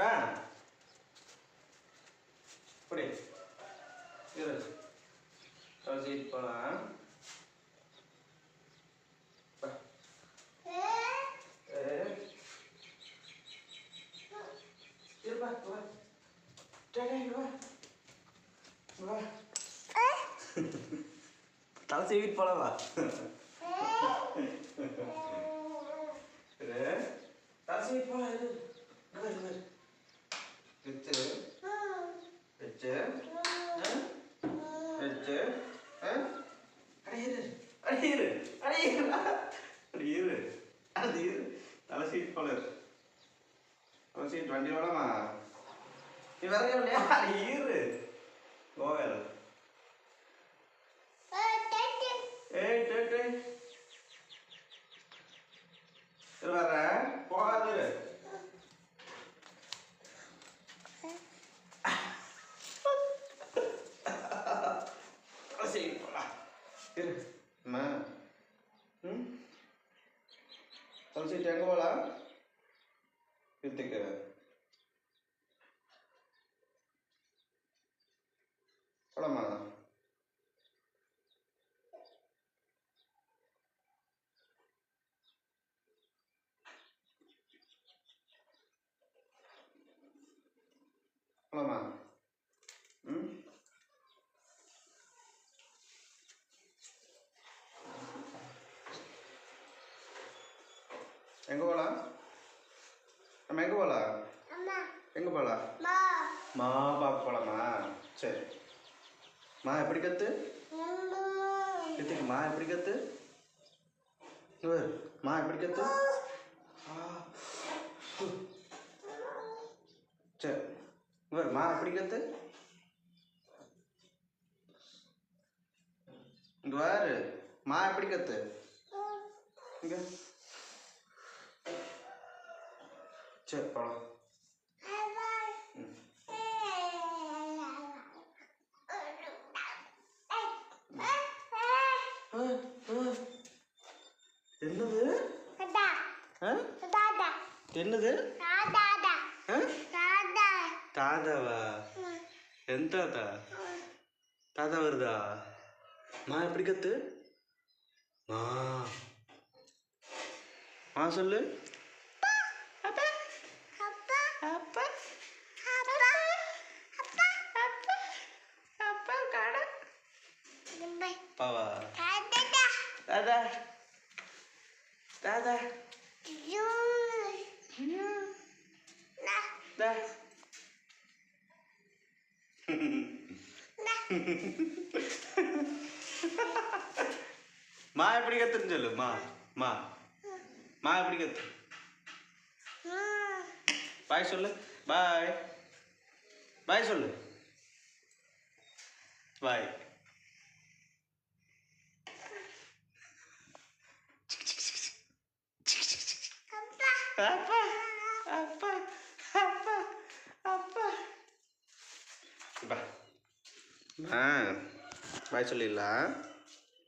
வா இப்படி. இரு. கழிச்சிட்டு போகலாம் தலை சீவிட்டு போலாம் வா இரு தலை சீவிட்டு போலாம் இரு இங்க வா, இங்க வா. வச்சு வச்சு வச்சு ஆ? அட இரு. அது இரு. தலை சீட் போல தலை சீட் வண்டி வேணாமா நீ வரைய இல்லையா இரு. கோவேல் ஏய் டே டே இரு வர போகாது இரு தலை சீட் போலாம் இரு அம்மா. ம்? தலை சீட் எங்கே போகலாம் போலாமா? போலாமா? எங்கே போகலாம் நம்ம எங்கே போகலாம் எங்கே போகலாம் மா. பார்க்க போகலாமா சரி. மா எப்படி கத்து? கத்துக்கு மா எப்படி கத்து? மா எப்படி கத்து. சரி. மா எப்படி கத்து? இங்க பாரு மா எப்படி கத்து? இங்க. சரி போலாம் ஆ. என்னது? என்னது? தாதாவா எந்த தாத்தா? தாத்தா வருதா? மா எப்படி கத்து? மா. மா சொல்லு. தாதா மா எப்படி கத்துன்னு சொல்லு. மா மா. மா எப்படி கத்து? பாய் சொல்லு. பாய். பாய் சொல்லு. பாய். Apa? Apa? Apa? Apa? Apa? Ah. Baik,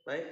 Baik.